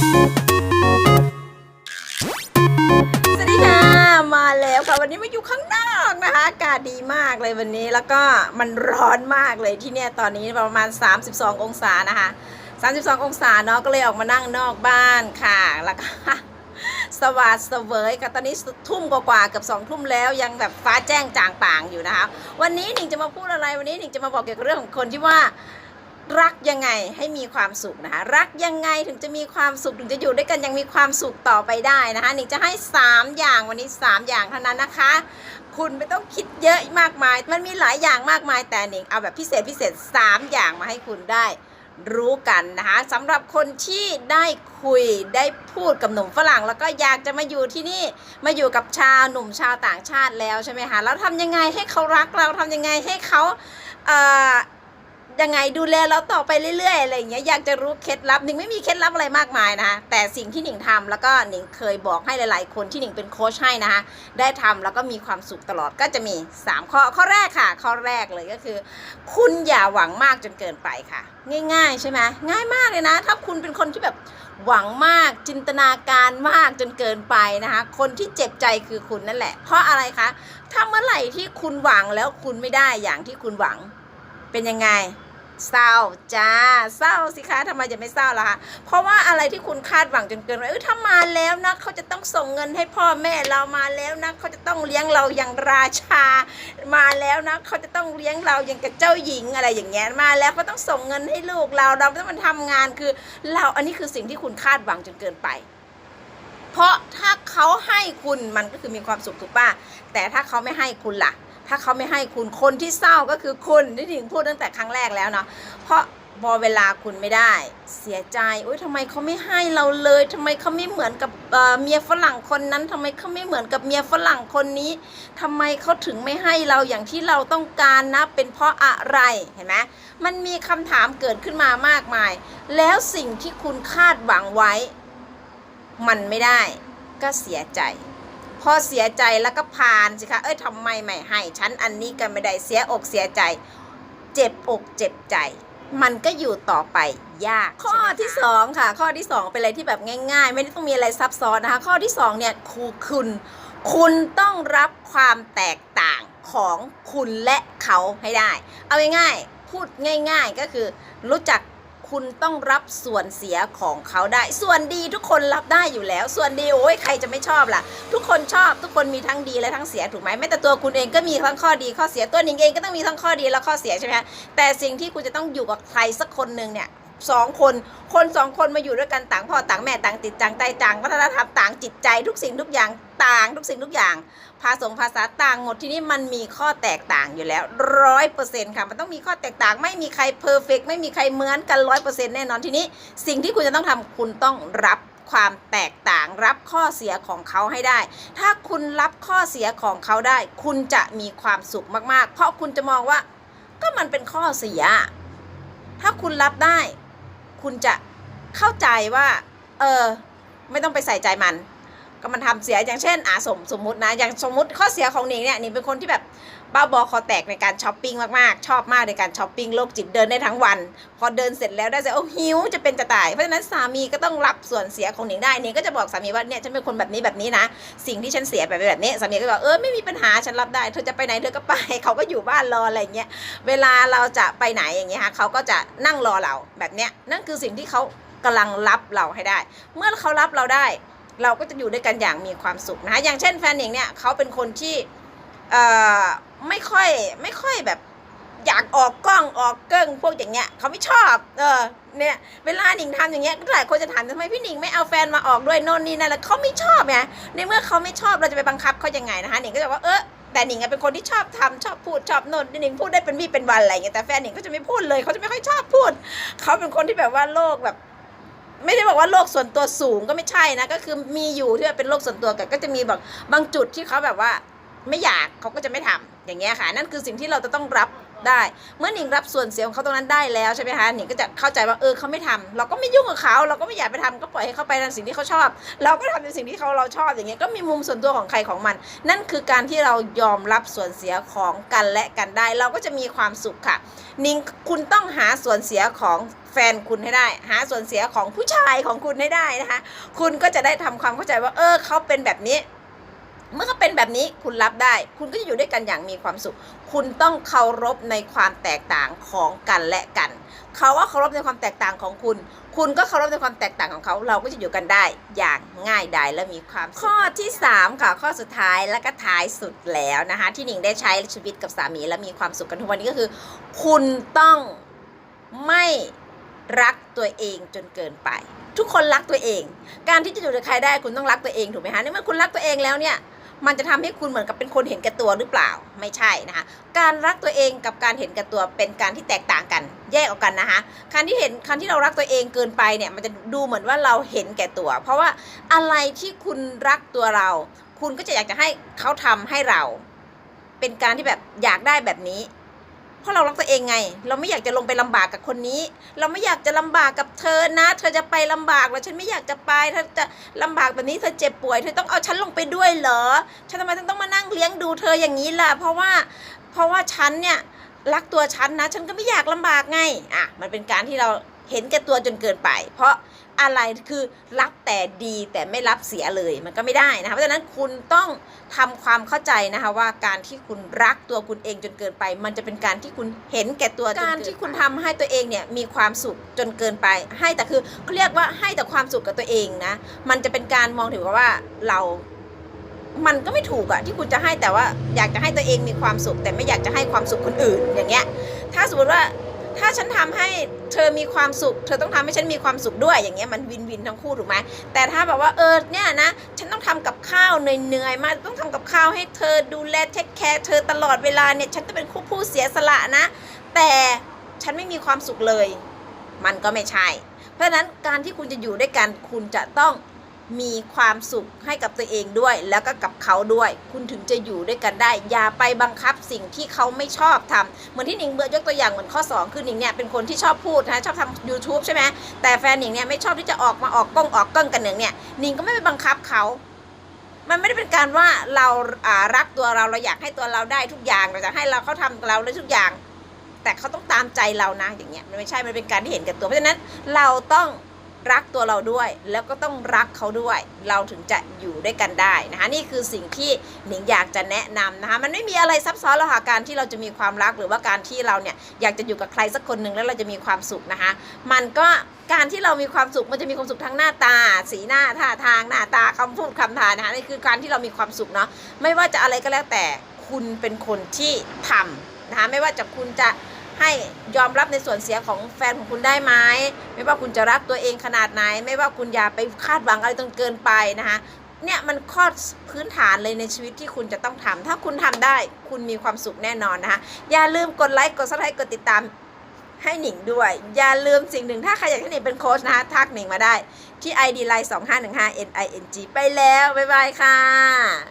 สวัสดีค่ะ มาแล้วค่ะ วันนี้มาอยู่ข้างนอกนะคะ อากาศดีมากเลยวันนี้แล้วก็มันร้อนมากเลยที่เนี่ยตอนนี้ประมาณ 32 องศานะคะ 32 องศาเนาะก็เลยออกมานั่งนอกบ้านค่ะแล้วก็สวัสดเสวยค่ะตอนนี้ทุ่มกว่าๆเกับสองทุ่มแล้วยังแบบฟ้าแจ้งจางป่างอยู่นะคะ วันนี้หนิงจะมาพูดอะไรวันนี้หนิงจะมาบอกเกี่ยวกับเรื่องของคนที่ว่า รักยังไงให้มีความสุขนะคะรักยังไงถึงจะมีความสุขถึงจะอยู่ด้วยกันยังมีความสุขต่อไปได้นะคะหนิงจะให้ 3 อย่างวันนี้ 3 อย่างเท่านั้นนะคะ คุณไม่ต้องคิดเยอะมากมาย มันมีหลายอย่างมากมายแต่หนิงเอาแบบพิเศษพิเศษ 3 อย่างมาให้คุณได้รู้กันนะคะสำหรับคนที่ได้คุยได้พูดกับหนุ่มฝรั่ง แล้วก็อยากจะมาอยู่ที่นี่มาอยู่กับชาวหนุ่มชาวต่างชาติแล้วใช่ไหมคะแล้วทำยังไงให้เขารักเราทำยังไงให้เขาเอ่อ ยังไงดูแลเราต่อไปเรื่อยๆอะไรอย่างเงี้ยอยากจะรู้เคล็ดลับหนิงไม่มีเคล็ดลับอะไรมากมายนะคะแต่สิ่งที่หนิงทำแล้วก็หนิงเคยบอกให้หลาย ๆ คนที่หนิงเป็นโค้ชให้นะคะได้ทำแล้วก็มีความสุขตลอดก็จะมี 3 ข้อข้อแรกค่ะ ข้อแรกเลยก็คือ คุณอย่าหวังมากจนเกินไปค่ะ ง่าย ๆ ใช่ไหมง่ายมากเลยนะ ถ้าคุณเป็นคนที่แบบหวังมากจินตนาการมากจนเกินไปนะคะ คนที่เจ็บใจคือคุณนั่นแหละ เพราะอะไรคะถ้าเมื่อไหร่ที่คุณหวังแล้วคุณไม่ได้อย่างที่คุณหวัง เป็นยังไงเศร้าจ้าเศร้าสิคะทำไมจะไม่เศร้าล่ะคะเพราะว่าอะไรที่คุณคาดหวังจนเกินไปเออถ้ามาแล้วนะเขาจะต้องส่งเงินให้พ่อแม่เรามาแล้วนะเขาจะต้องเลี้ยงเราอย่างราชา มาแล้วนะเขาจะต้องเลี้ยงเราอย่างกับเจ้าหญิงอะไรอย่างเงี้ยมาแล้วเขาต้องส่งเงินให้ลูกเราเราต้องมาทำงานคือ เราอันนี้คือสิ่งที่คุณคาดหวังจนเกินไป เพราะถ้าเขาให้คุณมันก็คือมีความสุขถูกป่ะแต่ถ้าเขาไม่ให้คุณล่ะ ถ้าเขาไม่ให้คุณคนที่เศร้าก็คือคุณที่ถึงพูดตั้งแต่ครั้งแรกแล้วเนาะเพราะพอเวลาคุณไม่ได้ เสียใจโอ๊ยทำไมเขาไม่ให้เราเลยทำไมเขาไม่เหมือนกับเอ่อเมียฝรั่งคนนั้นทำไมเขาไม่เหมือนกับเมียฝรั่งคนนี้ทำไมเขาถึงไม่ให้เราอย่างที่เราต้องการนะ เป็นเพราะอะไรเห็นไหมมันมีคำถามเกิดขึ้นมามากมาย แล้วสิ่งที่คุณคาดหวังไว้ มันไม่ได้ ก็เสียใจ พอเสียใจแล้วก็ผ่านสิคะเอ้ยทำไมไม่ให้ฉันอันนี้ก็ไม่ได้เสียอกเสียใจ เจ็บอกเจ็บใจ มันก็อยู่ต่อไปยาก ข้อที่สองค่ะ ข้อที่สองเป็นอะไรที่แบบง่าย ๆ ไม่ได้ต้องมีอะไรซับซ้อนนะคะ ข้อที่สองเนี่ยคือคุณ คุณต้องรับความแตกต่างของคุณและเขาให้ได้ เอาง่ายๆพูดง่าย ๆก็คือรู้จัก คุณต้องรับส่วนเสียของเขาได้ ส่วนดีทุกคนรับได้อยู่แล้ว ส่วนดีโอ้ยใครจะไม่ชอบล่ะ ทุกคนชอบทุกคนมีทั้งดีและทั้งเสียถูกไหมแม้แต่ตัวคุณเองก็มีทั้งข้อดีข้อเสียตัวหนิงเองก็ต้องมีทั้งข้อดีและข้อเสียใช่ไหมคะแต่สิ่งที่คุณจะต้องอยู่กับใครสักคนหนึ่งเนี่ย สองคน คนสองคนมาอยู่ด้วยกันต่างพ่อต่างแม่ต่างติดต่างใจต่างวัฒนธรรมต่างจิตใจทุกสิ่งทุกอย่างต่าง ทุกสิ่งทุกอย่าง ภาษาภาษาต่างหมดที่นี่มันมีข้อแตกต่างอยู่แล้วร้อยเปอร์เซ็นต์ค่ะมันต้องมีข้อแตกต่างไม่มีใครเพอร์เฟกไม่มีใครเหมือนกันร้อยเปอร์เซ็นต์แน่นอนทีนี้ สิ่งที่คุณจะต้องทำคุณต้องรับความแตกต่างรับข้อเสียของเขาให้ได้ ถ้าคุณรับข้อเสียของเขาได้ คุณจะมีความสุขมากๆ เพราะคุณจะมองว่าก็มันเป็นข้อเสีย ถ้าคุณรับได้ คุณจะเข้าใจว่า เออ ไม่ต้องไปใส่ใจมัน ก็มันทำเสียอย่างเช่นอ่าสมสมมตินะ อย่างสมมติข้อเสียของหนิงเนี่ยหนิงเป็นคนที่แบบ บ้าบอคอแตกในการช้อปปิ้งมากๆ ชอบมากในการช้อปปิ้งโรคจิตเดินได้ทั้งวัน พอเดินเสร็จแล้วได้จะโอ้หิวจะเป็นจะตาย เพราะฉะนั้นสามีก็ต้องรับส่วนเสียของหนิงได้หนิงก็จะบอกสามีว่าเนี่ยฉันเป็นคนแบบนี้แบบนี้นะ สิ่งที่ฉันเสียไปแบบนี้สามีก็บอกเออไม่มีปัญหาฉันรับได้เธอจะไปไหนเธอก็ไปเขาก็อยู่บ้านรออะไรเงี้ยเวลาเราจะไปไหนอย่างเงี้ยค่ะเขาก็จะนั่งรอเราแบบเนี้ยนั่นคือสิ่งที่เขากำลังรับเราให้ได้ เมื่อเขารับเราได้ เราก็จะอยู่ด้วยกันอย่างมีความสุขนะคะอย่างเช่นแฟนหนิงเนี่ยเขาเป็นคนที่เอ่อ ไม่ค่อยไม่ค่อยแบบ อยากออกกล้องออกเกิ้งพวกอย่างเงี้ยเขาไม่ชอบ เออเนี่ยเวลาหนิงทำอย่างเงี้ยหลายคนจะถามทำไมพี่หนิงไม่เอาแฟนมาออกด้วยโน่นนี่นั่นแล้วเขาไม่ชอบไงในเมื่อเขาไม่ชอบเราจะไปบังคับเขายังไงนะคะหนิงก็จะว่าเออแต่หนิงเป็นคนที่ชอบทำชอบพูดชอบโน่นหนิงพูดได้เป็นวี่เป็นวันอะไรอย่างเงี้ยแต่แฟนหนิงก็จะไม่พูดเลยเขาจะไม่ค่อยชอบพูดเขาเป็นคนที่แบบว่าโลกแบบ ไม่ได้บอกว่าโลกส่วนตัวสูงก็ไม่ใช่นะก็คือมีอยู่ที่ว่าเป็นโลกส่วนตัวกันก็จะมีแบบบางจุดที่เขาแบบว่า ไม่อยากเขาก็จะไม่ทำ อย่างเงี้ยค่ะ นั่นคือสิ่งที่เราจะต้องรับได้ เมื่อหนิงรับส่วนเสียของเขาตรงนั้นได้แล้วใช่ไหมคะหนิงก็จะเข้าใจว่าเออเขาไม่ทำเราก็ไม่ยุ่งกับเขาเราก็ไม่อยากไปทำก็ปล่อยให้เขาไปในสิ่งที่เขาชอบ เราก็ทำในสิ่งที่เขาเราชอบอย่างเงี้ยก็มีมุมส่วนตัวของใครของมัน นั่นคือการที่เรายอมรับส่วนเสียของกันและกันได้ เราก็จะมีความสุขค่ะนิงคุณต้องหาส่วนเสียของแฟนคุณให้ได้ หาส่วนเสียของผู้ชายของคุณให้ได้นะคะ คุณก็จะได้ทำความเข้าใจว่า เออเขาเป็นแบบนี้ เมื่อเขาเป็นแบบนี้คุณรับได้ คุณก็จะอยู่ด้วยกันอย่างมีความสุข คุณต้องเคารพในความแตกต่างของกันและกันเขาว่าเคารพในความแตกต่างของคุณ คุณก็เคารพในความแตกต่างของเขา เราก็จะอยู่กันได้อย่างง่ายดายและมีความสุขข้อที่ 3 ค่ะ ข้อสุดท้ายและก็ท้ายสุดแล้วนะคะ ที่หนิงได้ใช้ชีวิตกับสามีและมีความสุขกันทุกวันนี้ก็คือ คุณต้องไม่รักตัวเองจนเกินไป ทุกคนรักตัวเอง การที่จะอยู่กับใครได้คุณต้องรักตัวเองถูกไหมคะในเมื่อคุณรักตัวเองแล้วเนี่ย มันจะทำให้คุณเหมือนกับเป็นคนเห็นแก่ตัวหรือเปล่าไม่ใช่นะคะการรักตัวเองกับการเห็นแก่ตัวเป็นการที่แตกต่างกัน แยกออกกันนะคะการที่เห็นการที่เรารักตัวเองเกินไปเนี่ยมันจะดูเหมือนว่าเราเห็นแก่ตัว เพราะว่าอะไรที่คุณรักตัวเรา คุณก็จะอยากจะให้เขาทำให้เรา เป็นการที่แบบอยากได้แบบนี้ เพราะเรารักตัวเองไง เราไม่อยากจะลงไปลำบากกับคนนี้ เราไม่อยากจะลำบากกับเธอนะ เธอจะไปลำบากแล้วฉันไม่อยากจะไปเธอจะลำบากแบบนี้เธอเจ็บป่วยเธอต้องเอาฉันลงไปด้วยเหรอ ฉันทำไมต้องมานั่งเลี้ยงดูเธออย่างนี้ล่ะ เพราะว่าเพราะว่าฉันเนี่ยรักตัวฉันนะ ฉันก็ไม่อยากลำบากไงอะมันเป็นการที่เราเห็นแก่ตัวจนเกินไป เพราะ อะไรคือรับแต่ดีแต่ไม่รับเสียเลยมันก็ไม่ได้นะคะเพราะฉะนั้นคุณต้องทำความเข้าใจนะคะว่าการที่คุณรักตัวคุณเองจนเกินไป มันจะเป็นการที่คุณเห็นแก่ตัวการที่คุณทำให้ตัวเองเนี่ยมีความสุขจนเกินไป ให้แต่คือเขาเรียกว่าให้แต่ความสุขกับตัวเองนะมันจะเป็นการมองถึงว่าเรามันก็ไม่ถูกอะที่คุณจะให้แต่ว่าอยากจะให้ตัวเองมีความสุข แต่ไม่อยากจะให้ความสุขคนอื่นอย่างเงี้ย ถ้าสมมติว่า ถ้าฉันทำให้เธอมีความสุข เธอต้องทำให้ฉันมีความสุขด้วยอย่างเงี้ยมันวินวินทั้งคู่ถูกไหมแต่ถ้าแบบว่าเออเนี่ยนะ ฉันต้องทำกับข้าวเหนื่อยๆมาต้องทำกับข้าวให้เธอดูแลเทคแคร์เธอตลอดเวลาเนี่ยฉันจะเป็นคู่ผู้เสียสละนะ แต่ฉันไม่มีความสุขเลย มันก็ไม่ใช่ เพราะฉะนั้นการที่คุณจะอยู่ด้วยกันคุณจะต้อง มีความสุขให้กับตัวเองด้วย แล้วก็กับเขาด้วย คุณถึงจะอยู่ด้วยกันได้ อย่าไปบังคับสิ่งที่เขาไม่ชอบทำเหมือนที่หนิงเบิร์ยกตัวอย่างเหมือนข้อ 2 คือหนิงเนี่ยเป็นคนที่ชอบพูดนะชอบทำ YouTube ใช่ไหมแต่แฟนหนิงเนี่ยไม่ชอบที่จะออกมาออกกล้องออกกล้องกันหนึ่งเนี่ยหนิงก็ไม่ไปบังคับเขามันไม่ได้เป็นการว่าเราารักตัวเราเราอยากให้ตัวเราได้ทุกอย่างเราจะให้เราเขาทำเราได้ทุกอย่าง แต่เขาต้องตามใจเรานะอย่างเงี้ยมันไม่ใช่มันเป็นการที่เห็นกันตัวเพราะฉะนั้นเราต้อง รักตัวเราด้วย แล้วก็ต้องรักเขาด้วย เราถึงจะอยู่ด้วยกันได้นะคะนี่คือสิ่งที่หนิงอยากจะแนะนำนะคะมันไม่มีอะไรซับซ้อนหรอกค่ะการที่เราจะมีความรักหรือว่าการที่เราเนี่ยอยากจะอยู่กับใครสักคนหนึ่งแล้วเราจะมีความสุขนะคะมันก็การที่เรามีความสุขมันจะมีความสุขทั้งหน้าตา สีหน้าท่าทางหน้าตาคำพูดคำทานนะคะนี่คือการที่เรามีความสุขเนาะไม่ว่าจะอะไรก็แล้วแต่คุณเป็นคนที่ทำนะคะไม่ว่าจะคุณจะ ให้ยอมรับในส่วนเสียของแฟนของคุณได้ไหมไม่ว่าคุณจะรักตัวเองขนาดไหน ไม่ว่าคุณอย่าไปคาดหวังอะไรจนเกินไปนะคะเนี่ยมันข้อพื้นฐานเลยในชีวิตที่คุณจะต้องทำถ้าคุณทำได้คุณมีความสุขแน่นอนนะคะอย่าลืมกดไลค์กดซับสไครต์กดติดตามให้หนิงด้วย อย่าลืมสิ่งหนึ่งถ้าใครอยากให้หนิงเป็นโค้ชนะคะทักหนิงมาได้ที่ ID Line 2515 NING ไปแล้ว บ๊ายบายค่ะ